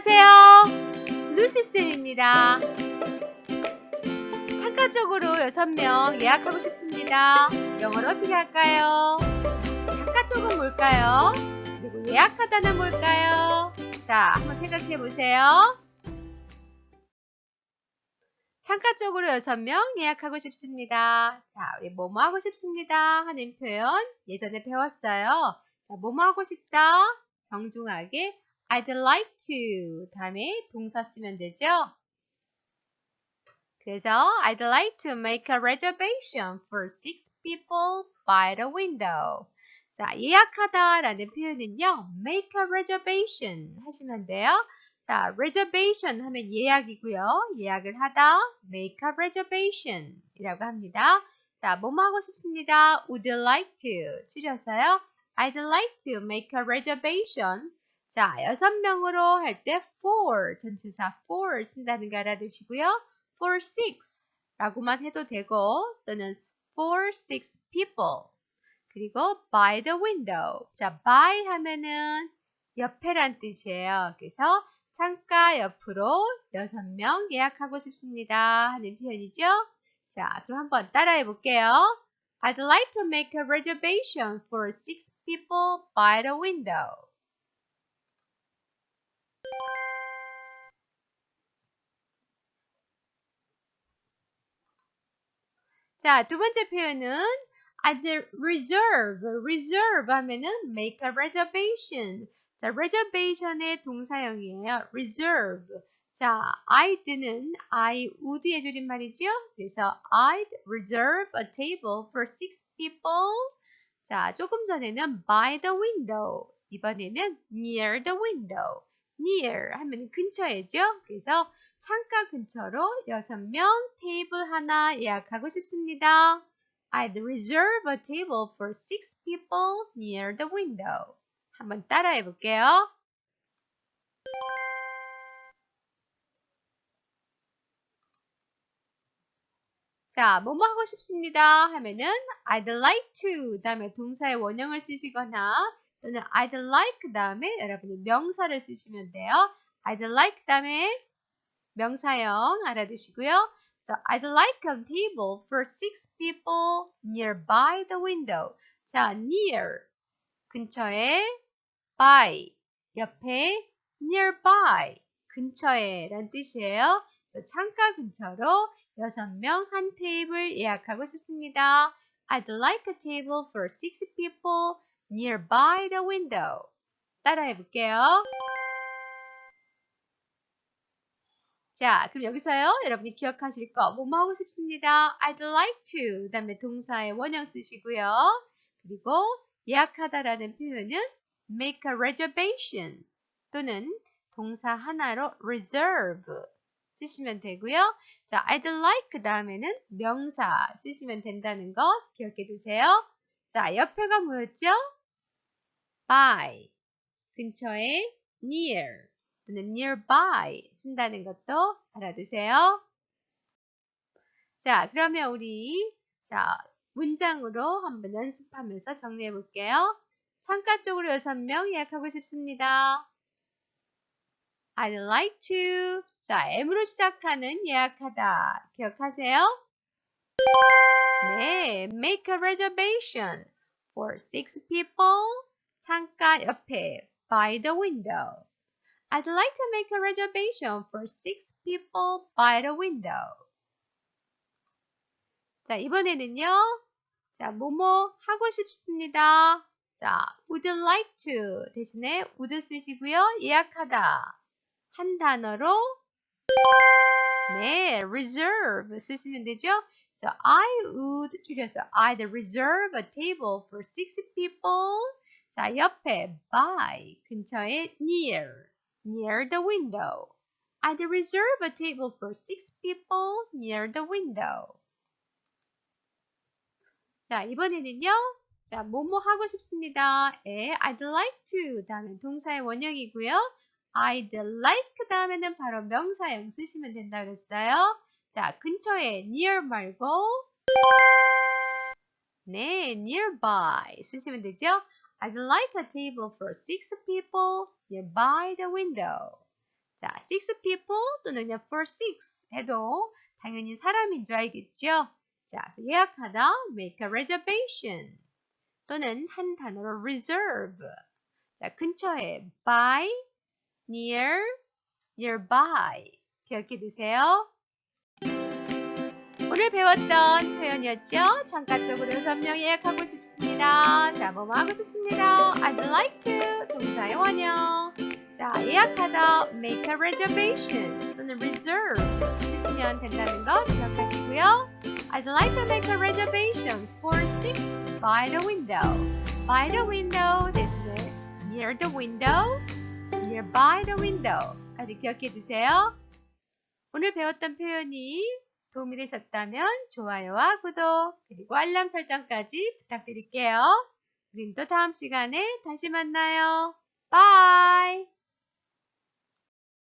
안녕하세요. 루시쌤입니다. 창가쪽으로 6명 예약하고 싶습니다. 영어로 어떻게 할까요? 창가 쪽은 뭘까요? 그리고 예약하다는 뭘까요? 자, 한번 생각해 보세요. 창가 쪽으로 6명 예약하고 싶습니다. 자, 우리 뭐뭐 하고 싶습니다 하는 표현 예전에 배웠어요. 자, 뭐뭐 하고 싶다? 정중하게 I'd like to 다음에 동사 쓰면 되죠. 그래서 I'd like to make a reservation for six people by the window. 자, 예약하다 라는 표현은요. make a reservation 하시면 돼요. 자, reservation 하면 예약이고요. 예약을 하다 make a reservation 이라고 합니다. 자, 뭐뭐 하고 싶습니다. would like to 줄여서요. I'd like to make a reservation 자, 여섯 명으로 할 때 for 전치사 for 쓴다는 거 알아두시고요. for six 라고만 해도 되고 또는 for six people 그리고 by the window 자, by 하면은 옆에란 뜻이에요. 그래서 창가 옆으로 여섯 명 예약하고 싶습니다 하는 표현이죠. 자, 그럼 한번 따라해 볼게요. I'd like to make a reservation for six people by the window. 자, 두 번째 표현은 I'd reserve, reserve 하면은 make a reservation. 자, reservation의 동사형이에요. reserve. 자, I'd는 I would의 줄임말이죠. 그래서 I'd reserve a table for six people. 자, 조금 전에는 by the window. 이번에는 near the window. Near 하면 근처에죠. 그래서 창가 근처로 6명 테이블 하나 예약하고 싶습니다. I'd reserve a table for six people near the window. 한번 따라해 볼게요. 자, 뭐뭐 하고 싶습니다 하면은 I'd like to 다음에 동사의 원형을 쓰시거나 또는 I'd like 다음에 여러분이 명사를 쓰시면 돼요. I'd like 다음에 명사형 알아두시고요. So I'd like a table for six people nearby the window. 자, near 근처에 by 옆에 nearby 근처에 란 뜻이에요. 창가 근처로 6명 한 테이블 예약하고 싶습니다. I'd like a table for six people nearby the window. 따라해 볼게요. 자, 그럼 여기서요, 여러분이 기억하실 거, 뭐뭐 하고 싶습니다. I'd like to. 그 다음에 동사의 원형 쓰시고요. 그리고 예약하다라는 표현은 make a reservation 또는 동사 하나로 reserve 쓰시면 되고요. 자, I'd like 다음에는 명사 쓰시면 된다는 거 기억해 두세요. 자, 옆에가 뭐였죠? By 근처에 near 또는 nearby 쓴다는 것도 알아두세요. 자, 그러면 우리 자 문장으로 한번 연습하면서 정리해 볼게요. 창가 쪽으로 6명 예약하고 싶습니다. I'd like to. 자, M으로 시작하는 예약하다. 기억하세요? 네, make a reservation for six people. 창가 옆에 by the window. I'd like to make a reservation for six people by the window. 자, 이번에는요. 자, 뭐뭐 하고 싶습니다. 자, would like to 대신에 would 쓰시고요. 예약하다. 한 단어로 네, reserve 쓰시면 되죠. So I would 줄여서 I'd reserve a table for six people. 자, 옆에 by 근처에 near near the window. I'd reserve a table for six people near the window. 자, 이번에는요. 자, 뭐뭐 하고 싶습니다. 에, I'd like to 다음에 동사의 원형이고요. I'd like 다음에는 바로 명사형 쓰시면 된다 그랬어요. 자, 근처에 near 말고 네, nearby 쓰시면 되죠. I'd like a table for six people nearby the window. 자, six people 또는 그냥 for six 해도 당연히 사람인 줄 알겠죠? 자, 예약하다 make a reservation 또는 한 단어로 reserve. 자, 근처에 by, near, nearby 기억해 두세요. 오늘 배웠던 표현이었죠? 잠깐적으로 설명 예약하고 싶습니다. 자, 뭐뭐 하고 싶습니다. I'd like to 동사의 원형. 자, 예약하다 make a reservation 또는 reserve 쓰시면 된다는 거 기억하시고요. I'd like to make a reservation for six by the window. By the window 대신에 near the window, nearby the window 까지 기억해 두세요. 오늘 배웠던 표현이 도움이 되셨다면 좋아요와 구독 그리고 알람 설정까지 부탁드릴게요. 우린 또 다음 시간에 다시 만나요. 바이!